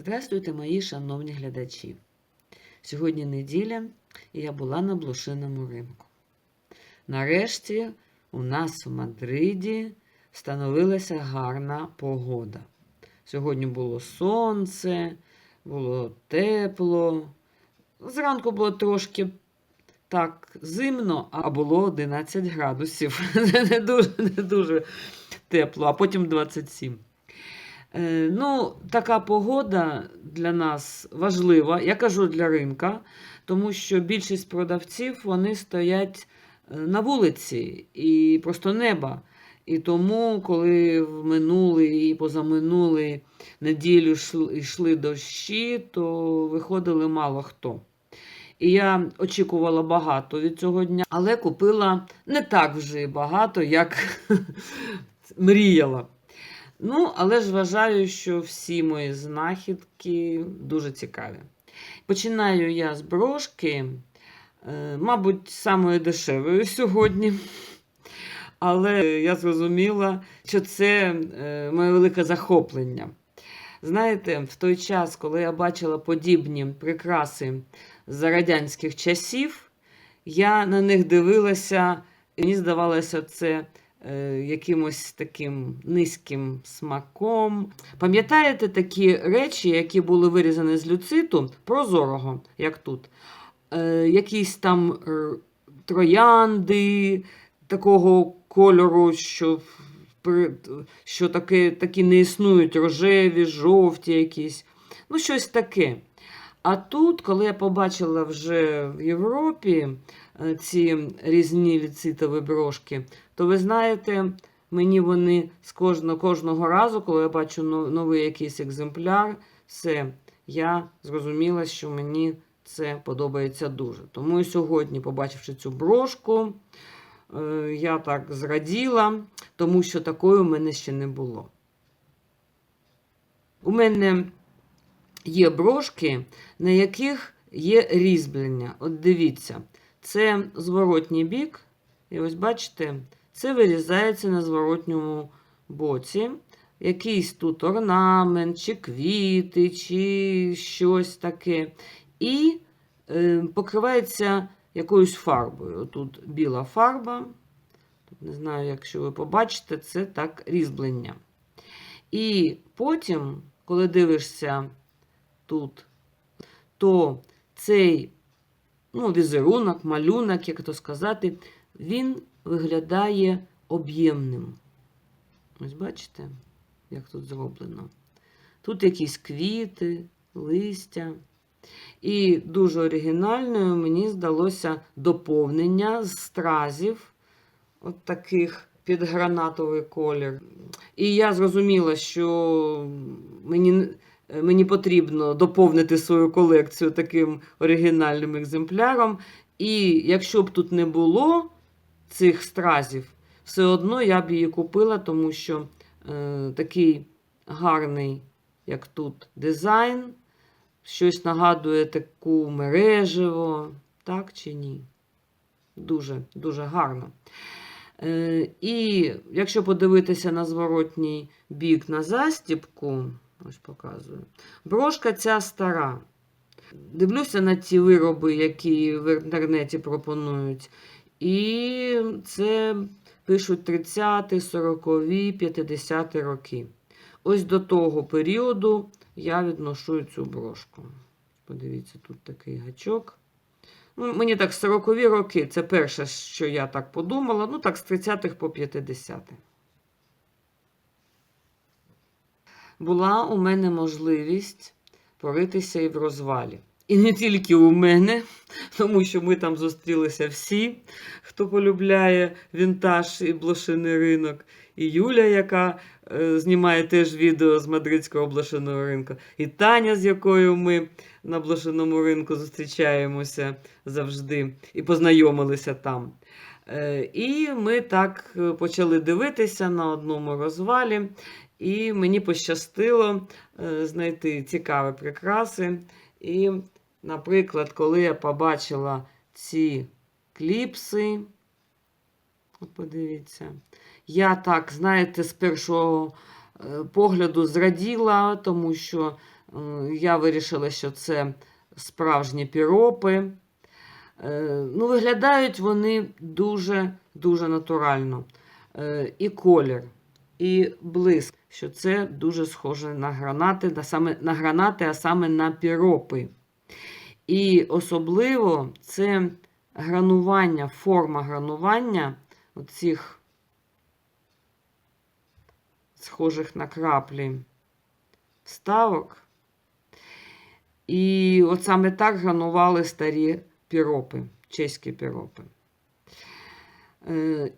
Здравствуйте, мої шановні глядачі. Сьогодні неділя, і я була на блошиному ринку. Нарешті у нас в Мадриді встановилася гарна погода. Сьогодні було сонце, було тепло. Зранку було трошки так зимно, а було 11 градусів. Не дуже, не дуже тепло, а потім 27. Е, Ну, така погода для нас важлива. Я кажу для ринка, тому що більшість продавців вони стоять е, на вулиці і просто неба. І тому, коли в минулий і позаминулий неділю йшли дощі, то виходили мало хто. І я очікувала багато від цього дня, але купила не так вже багато, як мріяла. Ну, але ж вважаю, що всі мої знахідки дуже цікаві. Починаю я з брошки, е, мабуть, самої дешевої сьогодні. Але я зрозуміла, що це е, моє велике захоплення. Знаєте, в той час, коли я бачила подібні прикраси за радянських часів, я на них дивилася, і мені здавалося, це якимось таким низьким смаком. Пам'ятаєте такі речі, які були вирізані з люциту, прозорого, як тут? Е, якісь там е, троянди такого кольору, що, що таке, такі не існують, рожеві, жовті якісь. Ну, щось таке. А тут, коли я побачила вже в Європі е, ці різні ліцитові брошки, то ви знаєте, мені вони з кожного, кожного разу, коли я бачу новий якийсь екземпляр, все, я зрозуміла, що мені це подобається дуже. Тому і сьогодні, побачивши цю брошку, е, я так зраділа, тому що такої у мене ще не було. У мене є брошки, на яких є різьблення. От дивіться, це зворотній бік, і ось бачите, це вирізається на зворотньому боці. Якийсь тут орнамент, чи квіти, чи щось таке. І е, покривається якоюсь фарбою. Тут біла фарба. Тут не знаю, якщо ви побачите, це так різьблення. І потім, коли дивишся тут, то цей ну, візерунок, малюнок, як то сказати, він виглядає об'ємним. Ось бачите, як тут зроблено. Тут якісь квіти, листя. І дуже оригінальною мені здалося доповнення з стразів, от таких під гранатовий колір. І я зрозуміла, що мені, мені потрібно доповнити свою колекцію таким оригінальним екземпляром. І якщо б тут не було цих стразів, все одно я б її купила, тому що е, такий гарний, як тут, дизайн, щось нагадує таку мережево, так чи ні? Дуже, дуже гарно. Е, і якщо подивитися на зворотній бік на застібку, ось показую, брошка ця стара. Дивлюся на ті вироби, які в інтернеті пропонують. І це пишуть 30, 40, 50 роки. Ось до того періоду я відношу цю брошку. Подивіться, тут такий гачок. Ну, мені так 40 роки, це перше, що я так подумала. Ну, так, з 30-х по 50-х. Була у мене можливість поритися і в розвалі. І не тільки у мене, тому що ми там зустрілися всі, хто полюбляє вінтаж і блошиний ринок. І Юля, яка е, знімає теж відео з мадридського блошиного ринку, і Таня, з якою ми на блошиному ринку зустрічаємося завжди і познайомилися там. Е, І ми так е, почали дивитися на одному розвалі, і мені пощастило е, знайти цікаві прикраси. І, наприклад, коли я побачила ці кліпси, от подивіться, я так, знаєте, з першого е, погляду зраділа, тому що Я вирішила, що це справжні піропи. Е, Ну, виглядають вони дуже-дуже натурально. І колір, і блиск, що це дуже схоже на гранати, на, саме, на гранати, а саме на піропи. І особливо це гранування, форма гранування оцих схожих на краплі вставок. І от саме так гранували старі піропи, чеські піропи. Е,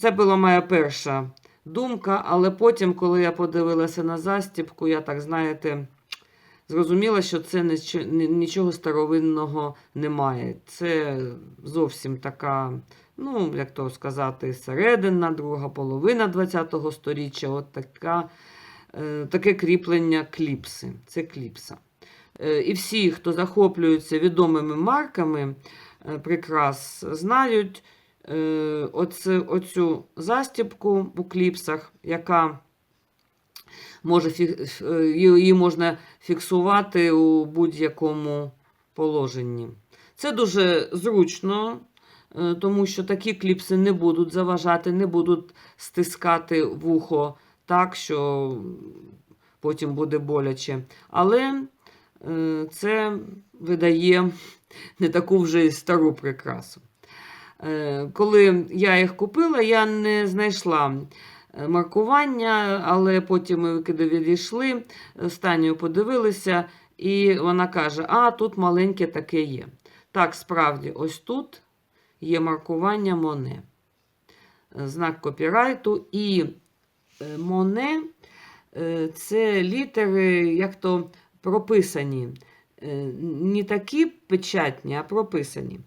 Це була моя перша думка, але потім, коли я подивилася на застібку, я так, знаєте, зрозуміла, що це нічого старовинного немає. Це зовсім така, ну, як то сказати, середина, друга половина ХХ століття, от така, е, таке кріплення кліпси. Це кліпса. Е, І всі, хто захоплюються відомими марками е, прикрас, знають оце, оцю застібку у кліпсах, яка може, е, її можна фіксувати у будь-якому положенні. Це дуже зручно, е, тому що такі кліпси не будуть заважати, не будуть стискати вухо так, що потім буде боляче. Але е, це видає не таку вже й стару прикрасу. Е, Коли я їх купила, я не знайшла е, маркування, але потім ми відійшли, останньою подивилися, і вона каже: А, тут маленьке таке є. Так, справді, ось тут є маркування Моне, Е, знак копірайту. І Моне це літери, як то прописані. Не такі печатні, а прописані.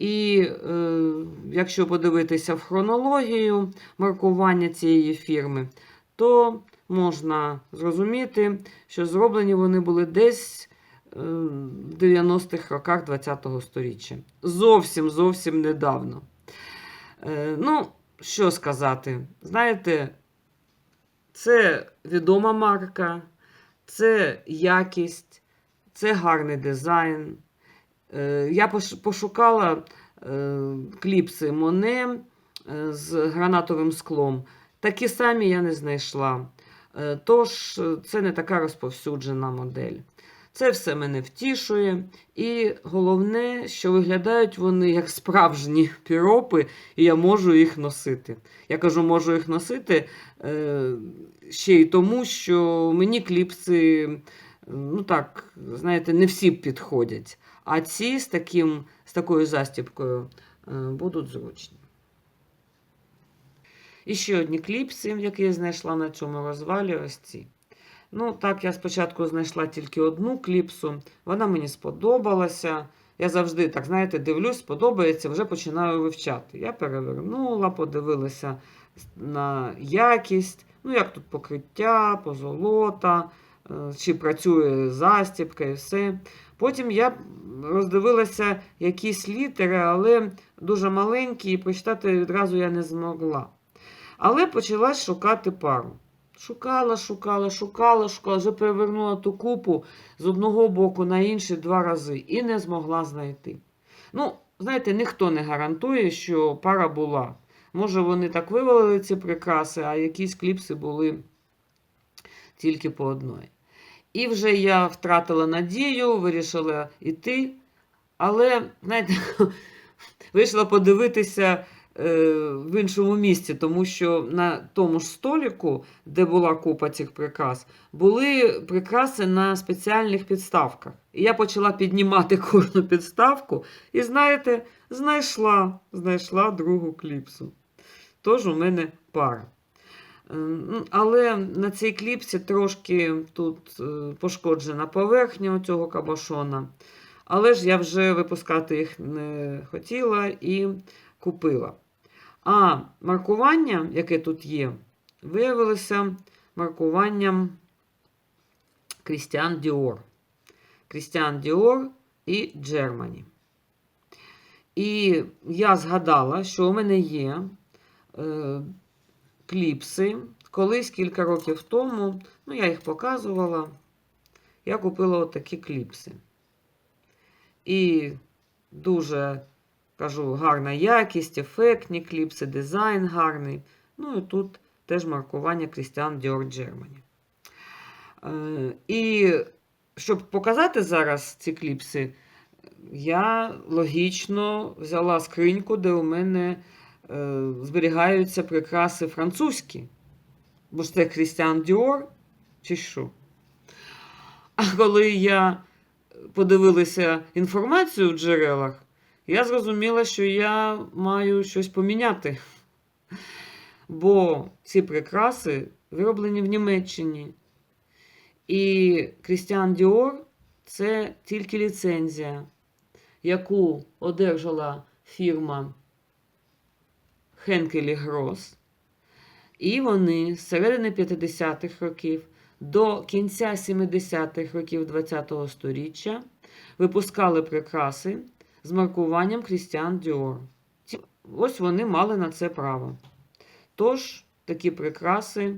І е, якщо подивитися в хронологію маркування цієї фірми, то можна зрозуміти, що зроблені вони були десь е, в 90-х роках ХХ століття. Зовсім зовсім недавно. Е, ну, що сказати, знаєте, це відома марка, це якість, це гарний дизайн. Е, Я пошукала е, кліпси Моне е, з гранатовим склом. Такі самі я не знайшла. Тож це не така розповсюджена модель. Це все мене втішує. І головне, що виглядають вони як справжні піропи, і я можу їх носити. Я кажу, можу їх носити ще й тому, що мені кліпси, ну так, знаєте, не всі підходять. А ці з, таким, з такою застібкою е, будуть зручні. І ще одні кліпси, які я знайшла на цьому розвалі, ось ці. Ну, так, я спочатку знайшла тільки одну кліпсу, вона мені сподобалася. Я завжди, так знаєте, дивлюсь, сподобається, вже починаю вивчати. Я перевернула, подивилася на якість, ну, як тут покриття, позолота, е, чи працює застібка і все. Потім я роздивилася якісь літери, але дуже маленькі, і прочитати відразу я не змогла. Але почала шукати пару. Шукала, шукала, шукала, шукала, вже перевернула ту купу з одного боку на інший два рази і не змогла знайти. Ну, знаєте, ніхто не гарантує, що пара була. Може, вони так вивалили ці прикраси, а якісь кліпси були тільки по одної. І вже я втратила надію, вирішила йти. Але, знаєте, вирішила подивитися е, в іншому місці, тому що на тому ж століку, де була купа цих прикрас, були прикраси на спеціальних підставках. І я почала піднімати кожну підставку, і знаєте, знайшла, знайшла другу кліпсу. Тож у мене пара. Е, ну, Але на цій кліпсі трошки тут е, пошкоджена поверхня цього кабошона. Але ж я вже випускати їх не хотіла і купила. А маркування, яке тут є, виявилося маркуванням Крістіан Діор. Крістіан Діор і Джермані. І я згадала, що у мене є е, кліпси. Колись кілька років тому, ну, я їх показувала. я купила отакі кліпси. І дуже, кажу, гарна якість, ефектні кліпси, дизайн гарний. Ну і тут теж маркування Christian Dior Germany. Е, І щоб показати зараз ці кліпси, я логічно взяла скриньку, де у мене зберігаються прикраси французькі. Бо ж це Christian Dior, чи що? А коли я подивилася інформацію в джерелах, я зрозуміла, що я маю щось поміняти. Бо ці прикраси вироблені в Німеччині. І Christian Dior це тільки ліцензія, яку одержала фірма Хенкелі Грос. І вони з середини 50-х років до кінця 70-х років ХХ століття випускали прикраси з маркуванням Dior. Ці- Ось вони мали на це право. Тож такі прикраси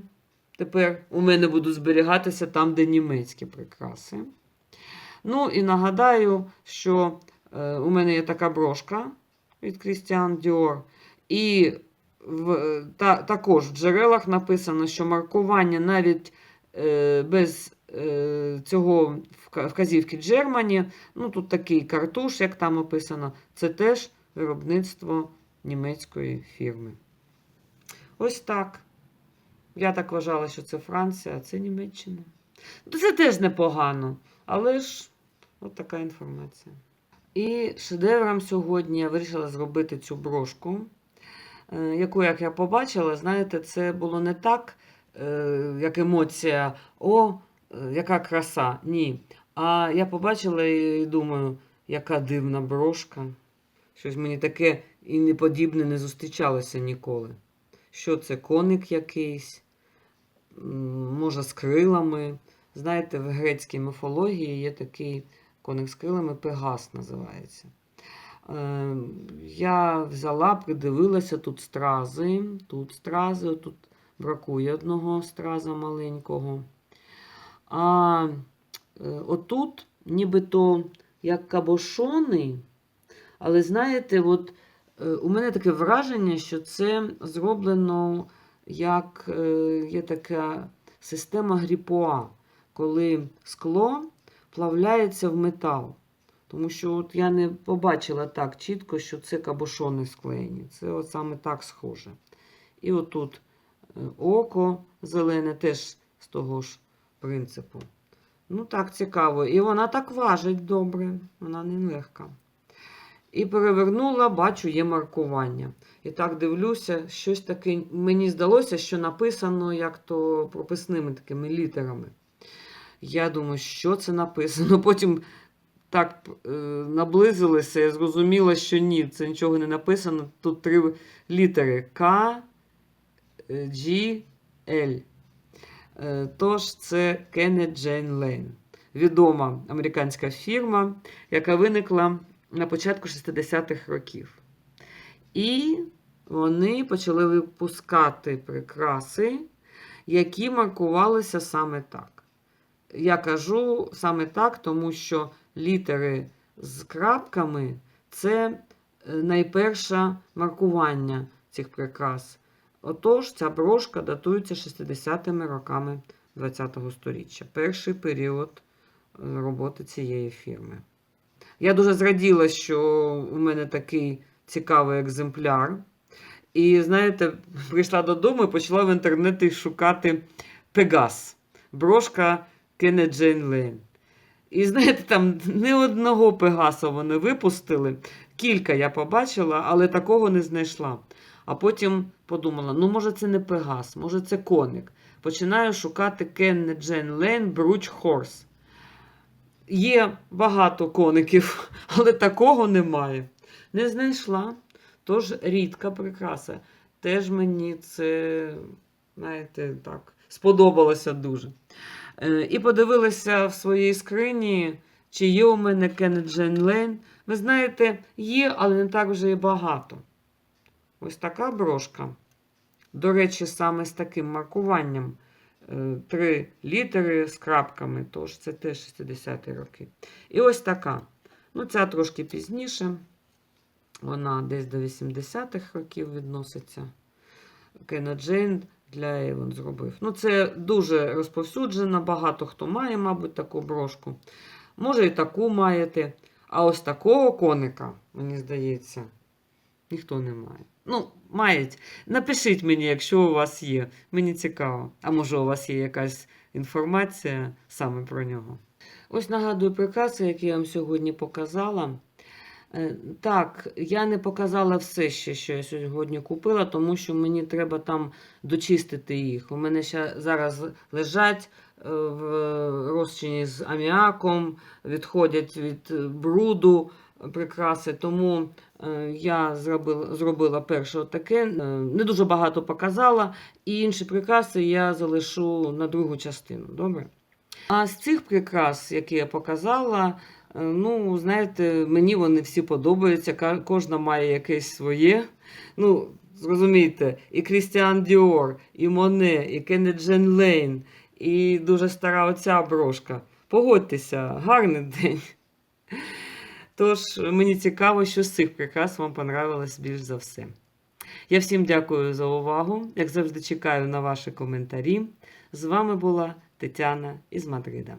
тепер у мене будуть зберігатися там, де німецькі прикраси. Ну і нагадаю, що е, у мене є така брошка від Christian Dior. І в, е, та, також в джерелах написано, що маркування навіть е, без е, цього вказівки Germany, ну тут такий картуш, як там описано, це теж виробництво німецької фірми. Ось так. Я так вважала, що це Франція, а це Німеччина. Це теж непогано, але ж от така інформація. І шедевром сьогодні я вирішила зробити цю брошку, яку, як я побачила, знаєте, це було не так, е, як емоція, о, е, яка краса. Ні. А я побачила і думаю, яка дивна брошка. Щось мені таке і неподібне не зустрічалося ніколи. Що це, коник якийсь, може, з крилами. Знаєте, в грецькій міфології є такий коник з крилами, Пегас називається. Е, я взяла, придивилася тут стрази, тут стрази, тут бракує одного страза маленького. А е, отут нібито як кабошони, але знаєте, от е, у мене таке враження, що це зроблено як е, є така система гріпуа, коли скло плавляється в метал. Тому що от я не побачила так чітко, що це кабошони склеєні. Це от саме так схоже. І отут е, око зелене теж з того ж принципу. Ну, так цікаво. І вона так важить добре, вона не легка. І перевернула, бачу, є маркування. І так дивлюся, щось таке. Мені здалося, що написано як то прописними такими літерами. Я думаю, що це написано. Потім так е, наблизилися, я зрозуміла, що ні, це нічого не написано. Тут три літери К, е, G, L. Е, Тож це Kenneth Jane Lane. Відома американська фірма, яка виникла на початку 60-х років. І вони почали випускати прикраси, які маркувалися саме так. Я кажу саме так, тому що літери з крапками це е, найперше маркування цих прикрас. Отож, ця брошка датується 60-ми роками ХХ століття, перший період е, роботи цієї фірми. Я дуже зраділа, що у мене такий цікавий екземпляр. І, знаєте, прийшла додому і почала в інтернеті шукати Пегас. Брошка Кеннет Джейн Лейн. І знаєте, там не одного Пегаса вони випустили. Кілька я побачила, але такого не знайшла. А потім подумала: ну, може, це не Пегас, може, це коник. Починаю шукати Кеннет Джейн Лейн Бруч Хорс. Є багато коників, але такого немає. Не знайшла. Тож рідка прикраса. Теж мені це, знаєте, так, сподобалося дуже. Е, І подивилася в своїй скрині, чи є у мене Кеннет Джейн Лейн. Ви знаєте, є, але не так вже і багато. Ось така брошка. До речі, саме з таким маркуванням е, три літери з крапками, тож це теж 60-ті роки. І ось така. Ну, ця трошки пізніше. Вона десь до 80-х років відноситься. Кена Джейн для Avon зробив. Ну, це дуже розповсюджено, багато хто має, мабуть, таку брошку. Може, і таку маєте. А ось такого коника, мені здається, ніхто не має. Ну, мають. Напишіть мені, якщо у вас є. Мені цікаво. А може, у вас є якась інформація саме про нього. Ось нагадую прикраси, які я вам сьогодні показала. Е, Так, я не показала все ще, що я сьогодні купила, тому що мені треба там дочистити їх. У мене ще зараз лежать е, в розчині з аміаком, відходять від е, бруду прикраси. Тому я зробила, зробила перше таке, не дуже багато показала, і інші прикраси я залишу на другу частину. Добре? А з цих прикрас, які я показала, е, ну, знаєте, мені вони всі подобаються, кожна має якесь своє. Ну, зрозумійте, і Крістіан Діор, і Моне, і Кеннет Джен Лейн, і дуже стара оця брошка. Погодьтеся, гарний день. Тож, мені цікаво, що з цих прикрас вам понравилось більш за все. Я всім дякую за увагу. Як завжди, чекаю на ваші коментарі. З вами була Тетяна із Мадрида.